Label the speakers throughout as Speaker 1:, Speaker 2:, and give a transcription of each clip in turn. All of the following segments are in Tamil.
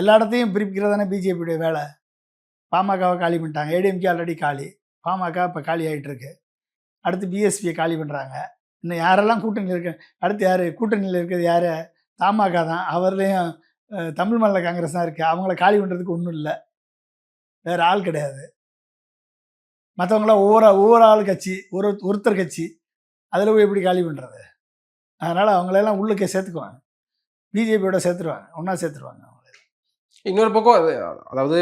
Speaker 1: எல்லா இடத்தையும் பிரிப்பிக்கிறது தானே பிஜேபியுடைய வேலை? பாமகவை காலி பண்ணிட்டாங்க. ஏடிஎம்கே ஆல்ரெடி காலி. பாமக இப்போ காலி ஆகிட்டுருக்கு அடுத்து பிஎஸ்பியை காலி பண்ணுறாங்க இன்னும் யாரெல்லாம் கூட்டணியில் இருக்க அடுத்து யார்? கூட்டணியில் இருக்கிறது யார்? தமாக தான். அவர்லேயும் தமிழ் மாநில காங்கிரஸ் தான் இருக்குது அவங்கள காலி பண்ணுறதுக்கு ஒன்றும் இல்லை. வேறு ஆள் கிடையாது. மற்றவங்களாம் ஒவ்வொரு ஒவ்வொரு ஆள் கட்சி ஒரு ஒருத்தர் கட்சி. அதில் போய் எப்படி காலி பண்ணுறது அதனால் அவங்களெல்லாம் உள்ளுக்கே சேர்த்துக்குவாங்க. பிஜேபியோட சேர்த்துருவாங்க. ஒன்றா சேர்த்துருவாங்க. அவங்க
Speaker 2: இன்னொரு பக்கம் அது அதாவது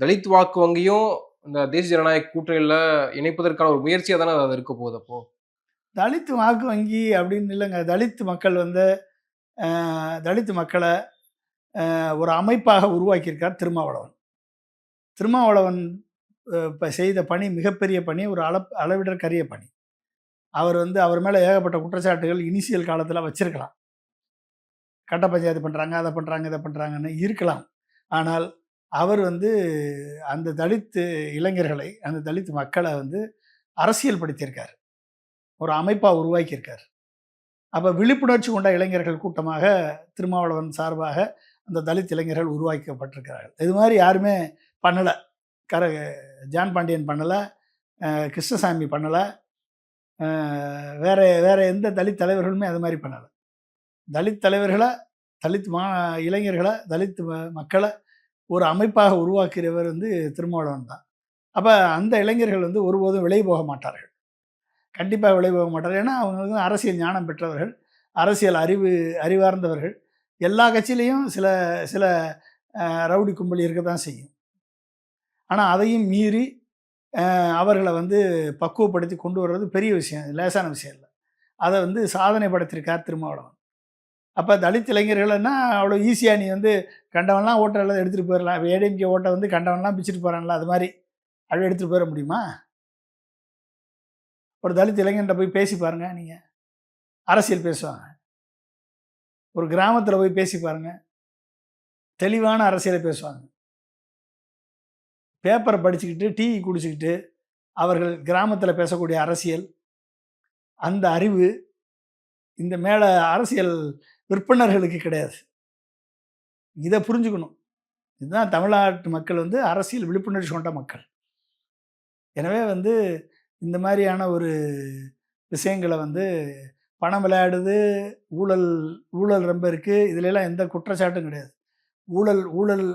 Speaker 2: தலித் வாக்கு வங்கியும் இந்த தேசிய ஜனநாயக கூட்டணியில் இணைப்பதற்கான ஒரு முயற்சியாக தானே அது இருக்க போகுது அப்போ?
Speaker 1: தலித் வாக்கு வங்கி அப்படின்னு இல்லைங்க. தலித் மக்கள் வந்து தலித்து தலித் மக்களை ஒரு அமைப்பாக உருவாக்கியிருக்கார் திருமாவளவன். திருமாவளவன் இப்போ செய்த பணி மிகப்பெரிய பணி ஒரு அள அளவிடற்கரிய பணி. அவர் வந்து அவர் மேலே ஏகப்பட்ட குற்றச்சாட்டுகள் இனிஷியல் காலத்தில் வச்சிருக்கலாம். கட்ட பஞ்சாயத்து பண்ணுறாங்க அதை பண்ணுறாங்க இதை பண்ணுறாங்கன்னு இருக்கலாம். ஆனால் அவர் வந்து அந்த தலித்து இளைஞர்களை அந்த தலித்து மக்களை வந்து அரசியல் படுத்தியிருக்கார் ஒரு அமைப்பாக உருவாக்கியிருக்கார். அப்போ விழிப்புணர்ச்சி கொண்ட இளைஞர்கள் கூட்டமாக திருமாவளவன் சார்பாக அந்த தலித் இளைஞர்கள் உருவாக்கப்பட்டிருக்கிறார்கள். இது மாதிரி யாருமே பண்ணலை. கர ஜான் பாண்டியன் பண்ணலை கிருஷ்ணசாமி பண்ணலை வேற வேற எந்த தலித் தலைவர்களுமே அது மாதிரி பண்ணலை. தலித் தலைவர்களை தலித் மா இளைஞர்களை தலித் மக்களை ஒரு அமைப்பாக உருவாக்குறவர் வந்து திருமாவளவன் தான். அப்போ அந்த இளைஞர்கள் வந்து ஒருபோதும் விலை போக மாட்டார்கள். கண்டிப்பாக விலை போக மாட்டார்கள். ஏன்னா அவங்க வந்து அரசியல் ஞானம் பெற்றவர்கள் அரசியல் அறிவு அறிவார்ந்தவர்கள். எல்லா கட்சியிலையும் சில சில ரவுடி கும்பல் இருக்க தான் செய்யும். ஆனால் அதையும் மீறி அவர்களை வந்து பக்குவப்படுத்தி கொண்டு வர்றது பெரிய விஷயம் லேசான விஷயம் இல்லை. அதை வந்து சாதனை படுத்திருக்கார் திருமாவளவன். அப்போ தலித் இளைஞர்கள்னா அவ்வளோ ஈஸியாக நீ வந்து கண்டவன்லாம் ஓட்டை எல்லாம் எடுத்துகிட்டு போயிடலாம் இப்போ ஏடிஎம்கே ஓட்டை வந்து கண்டவன்லாம் பிச்சுட்டு போகிறான்ல அது மாதிரி. அப்படி எடுத்துகிட்டு போயிட முடியுமா? ஒரு தலித் இளைஞன்ட்ட போய் பேசி பாருங்க நீங்கள் அரசியல் பேசுவாங்க. ஒரு கிராமத்தில் போய் பேசி பாருங்க. தெளிவான அரசியலை பேசுவாங்க. பேப்பரை படிச்சுக்கிட்டு டீ குடிச்சுக்கிட்டு அவர்கள் கிராமத்தில் பேசக்கூடிய அரசியல் அந்த அறிவு இந்த மேலே அரசியல் விற்பனர்களுக்கு கிடையாது. இதை புரிஞ்சுக்கணும். இதுதான் தமிழ்நாட்டு மக்கள் வந்து அரசியல் விழிப்புணர்ச்சி கொண்ட மக்கள். எனவே வந்து இந்த மாதிரியான ஒரு விஷயங்களை வந்து பணம் விளையாடுது ஊழல் ஊழல் ரொம்ப இருக்குது இதுலலாம் எந்த குற்றச்சாட்டும் கிடையாது. ஊழல் ஊழல்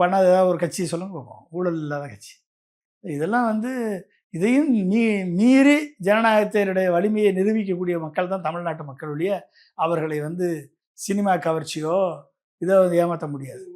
Speaker 1: பண்ணாத ஏதாவது ஒரு கட்சி சொல்லுங்க பார்ப்போம். ஊழல் இல்லாத கட்சி. இதெல்லாம் வந்து இதையும் மீ மீறி ஜனநாயகத்தினுடைய வலிமையை நிரூபிக்கக்கூடிய மக்கள் தான் தமிழ்நாட்டு மக்களுடைய அவர்களை வந்து சினிமா கவர்ச்சியோ இதை வந்து ஏமாற்ற முடியாது.